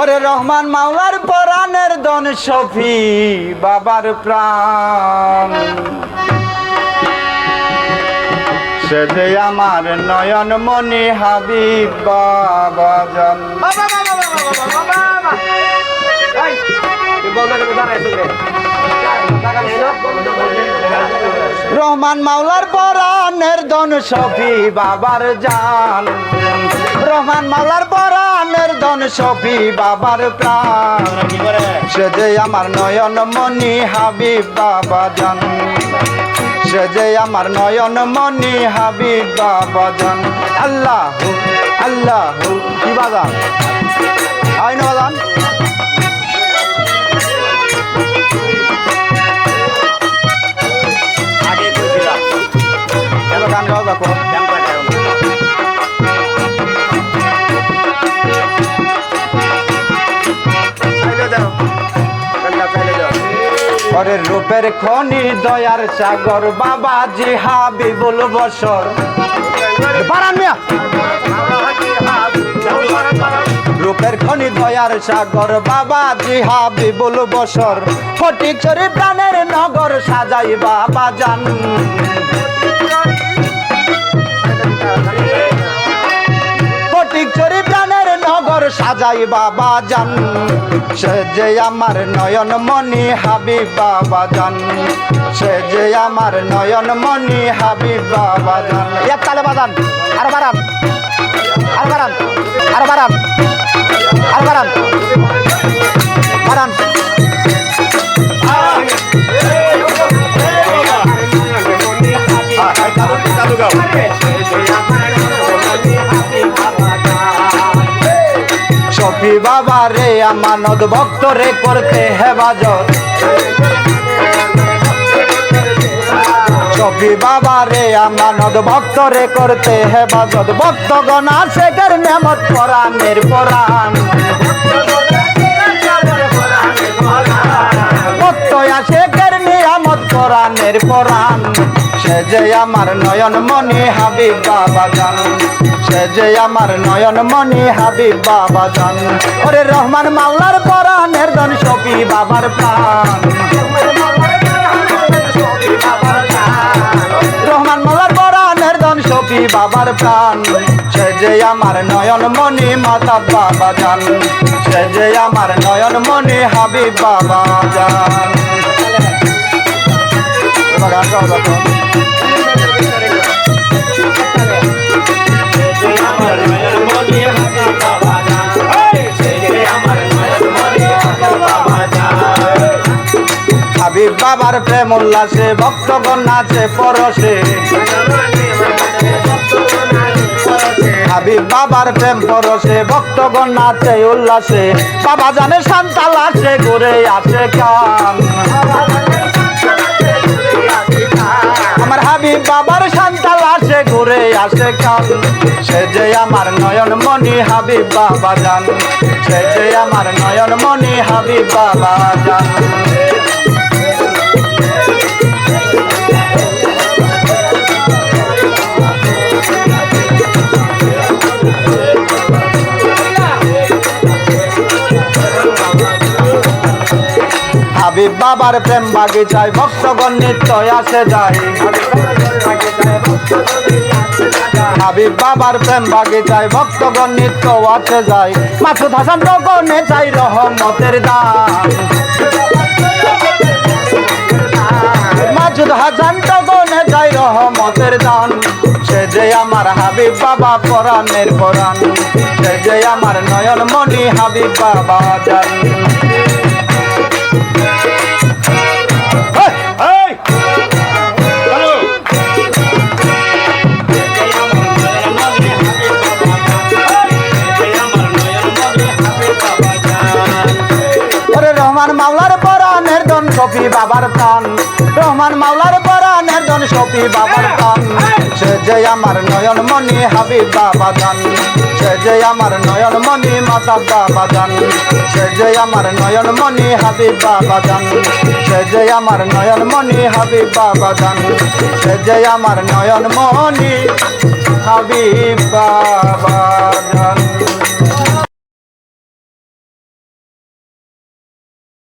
ওরে রহমান মাওলার পরাণের দন শফি বাবার প্রাণ। সে যে আমার নয়ন মনি হাবিব বাবা জান। রহমান মাওলার পরাণের দন শফি বাবার জান। রহমান মাওলার পরাণের দন সফি বাবার প্রাণ। সে যে আমার নয়ন মনি হাবিব বাবা জান। সে যে আমার নয়ন মনি হাবিব বাবা জান। আল্লাহ আল্লাহ কি বাজান? আইন বাজান রূপের খনি দয়ার সাগর, বাবা জি হাবিবুল বসর। বারান মিয়া। রূপের খনি দয়ার সাগর, বাবা জি হাবিবুল বসর। ফটিক চরি প্রাণের নগর সাজাই বাবা জান সাজাই বাবা জান। সে যে আমার নয়ন মনি হাবিব বাবা জান। সে যে আমার নয়ন মনি হাবিব বাবা জান। এক তালে বাজান আর বারান আর বারান আর বারান আর বারান বারান চালু গাও। সফি বাবা রে, আমানত ভক্ত রে করতে হেবাজত সফি বাবা রে, আমানত ভক্ত রে করতে হেবাজত ভক্তগণ আছে কের নেমত পরাণের পরাণ। ভক্ত আছে কের নিয়ামত পরাণের পরাণ। সে যে আমার নয়ন মনি হাবিব বাবা জান। সে যে আমার নয়ন মনি হাবিব বাবা জান। ওরে রহমান মাওলার পরাণের দন সফি বাবার প্রাণ। রহমান মাওলার পরাণের দন সফি বাবার প্রাণ। সে যে আমার নয়ন মনি মাতা বাবা জান। সে যে আমার নয়ন মনি হাবিব বাবা জান। বাবার প্রেম উল্লাসে, ভক্তগণ নাচে পরশে। হাবিব বাবার প্রেম পরশে, ভক্তগণ নাচে উল্লাসে। বাবা জানে সান্তাল আসে, ঘুরে আসে কান আমার হাবিব বাবার সান্তাল আসে, ঘুরে আসে কান সে যে আমার নয়ন মনি হাবিব বাবা জান। সে যে আমার নয়ন মনি হাবিব বাবা জান। বাবার প্রেম বাগে বাগিচায় ভক্তগণ নিত্য আসে যায়। হাবিব বাবার প্রেম বাগে বাগিচায় ভক্তগণ নিত্য আসে যায়। মাসুদ হাসান গগনে চাই রহমতের দান। গগনে চাই রহমতের দান। সে যে আমার হাবিব বাবা পরাণের পরাণ সে যে আমার নয়ন মণি হাবিব বাবা জান। সফি বাবার প্রাণ। রহমান মাওলার পরাণের দন সফি বাবার প্রাণ। সে যে আমার নয়ন মণি হাবিব বাবা জান। সে যে আমার নয়ন মণি মাতা বাবা জান। সে যে আমার নয়ন মণি হাবিব বাবা জান। সে যে আমার নয়ন মণি হাবিব বাবা জান। সে যে আমার নয়ন মণি হাবিব বাবা